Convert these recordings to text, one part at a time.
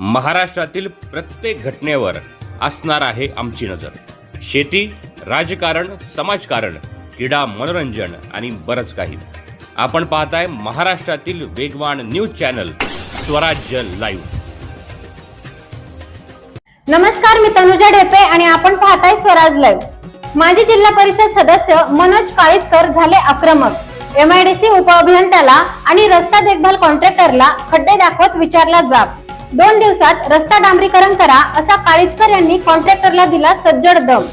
महाराष्ट्रातील प्रत्येक घटनेवर असणार आहे आमची नजर. शेती राजकारण समाजकारण क्रीडा मनोरंजन आणि बरंच काही. आपण पाहताय महाराष्ट्रातील वेगवान न्यूज चॅनल स्वराज्य लाईव्ह. नमस्कार मी तनुजा ढेपे आणि आपण पाहताय स्वराज लाईव्ह. माजी जिल्हा परिषद सदस्य मनोज काळीचकर झाले आक्रमक. एमआयडीसी उपअभियंत्याला आणि रस्ता देखभाल कॉन्ट्रॅक्टरला खड्डे दाखवत विचारला जाब. दोन दिवसात रस्ता डांबरीकरण करा असा काळीचकर यांनी कॉन्ट्रॅक्टरला दिला सज्जड दम.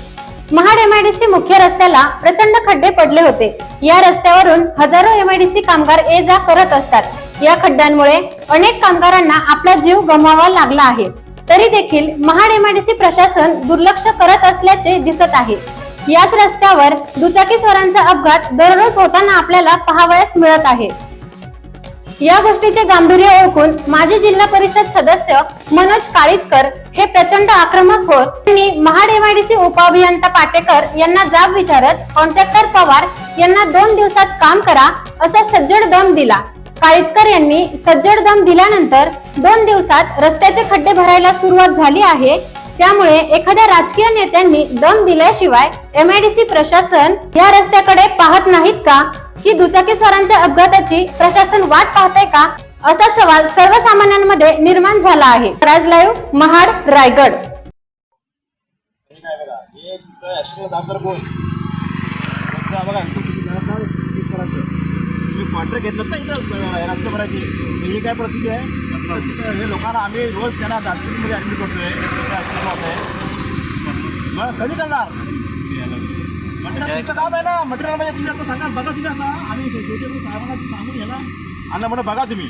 महाड एमआयडीसी मुख्य रस्त्याला प्रचंड खड्डे पडले होते. या रस्त्यावरून हजारो एमआयडीसी कामगार ये जा करत असतात. या खड्ड्यांमुळे अनेक कामगारांना आपला जीव गमवावा लागला आहे. तरी देखील महाड एमआयडीसी प्रशासन दुर्लक्ष करत असल्याचे दिसत आहे. याच रस्त्यावर दुचाकी स्वरांचा अपघात दररोज होताना आपल्याला पाहावयास मिळत आहे. या गोष्टीचे गांभीर्य ओळखून माजी जिल्हा परिषद सदस्य मनोज काळीचकर हे प्रचंड आक्रमक होत. त्यांनी महाड एमआयडीसी उपअभियंता पाटेकर यांना जाब विचारत कॉन्ट्रॅक्टर पवार यांना दोन दिवसात काम करा असा सज्जड दम दिला. काळीचकर यांनी सज्जड दम दिल्यानंतर दोन दिवसात रस्त्याचे खड्डे भरायला सुरुवात झाली आहे. त्यामुळे एखाद्या राजकीय नेत्यांनी दम दिल्याशिवाय एमआयडीसी प्रशासन या रस्त्याकडे पाहत नाहीत का? की दुचाकी स्वारांच्या अपघाताची प्रशासन वाट पाहते का? असा सवाल सर्वसामान्यांमध्ये निर्माण झाला आहे. राज लाईव्ह महाड रायगड. हे कॉन्ट्रॅक्ट घेतलं ना इथं अं, तर ही काय प्रसिद्धी आहे. हे लोकांना आम्ही रोज त्यांना दार्जिलिंगमध्ये ॲडमिट करतोय आहे मग कधी करणार मटेरियल तुमचं काम आहे ना? मटेरियल म्हणजे तुम्ही आता सांगा बघा तुम्ही आता. आम्ही शेवटी साहेबांना सांगून घ्या ना. आणि म्हणून बघा तुम्ही.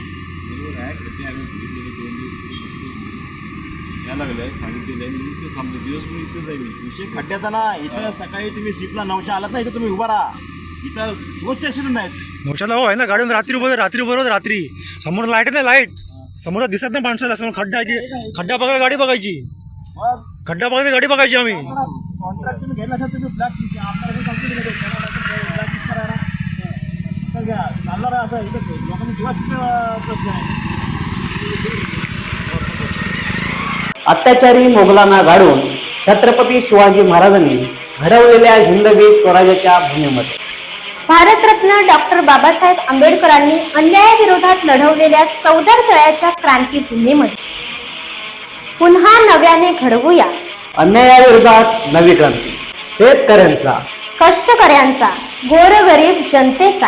या लागलं सांगितलेलं आहे. मी इथे थांबतो. दिवसभर इथे जाईल विषय खड्ड्याचा ना. इथं सकाळी तुम्ही शिपला नऊच्या आलात ना इथं तुम्ही उभा राहा. इथं आहेत नौशाला हो आहे ना. गाडीवर रात्री बरोबर रात्री बरोबर रात्री. समोर लाइट आहे ना लाइट समोर दिसत नाही माणसाला समोर खड्डा आहे की खड्डा बघायला गाडी बघायची. मग खड्डा बघायला गाडी बघायची आम्ही. कॉन्ट्रॅक्ट असेल तुम्ही आमदार तुम्ही फ्लॅट करायला. तर घ्या चालणार असं इथं लोकांनी जीवाची प्रश्न आहे. अत्याचारी मोगलांना गाडून छत्रपती शिवाजी महाराजांनी घडवलेल्या हिंदवी स्वराज्याच्या भूमीमध्ये. भारतरत्न डॉक्टर बाबासाहेब आंबेडकरांनी अन्यायाविरोधात लढवलेल्या चौदार तळ्याच्या क्रांतीभूमीमध्ये पुन्हा नव्याने घडवूया. अन्यायाविरोधात नवी क्रांती. शेतकऱ्यांचा. कष्टकऱ्यांचा गोरगरीब जनतेचा.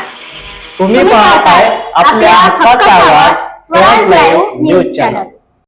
तुम्ही पाहताय आपल्या हक्काचा आवाज स्वराज लाईव्ह न्यूज चॅनल.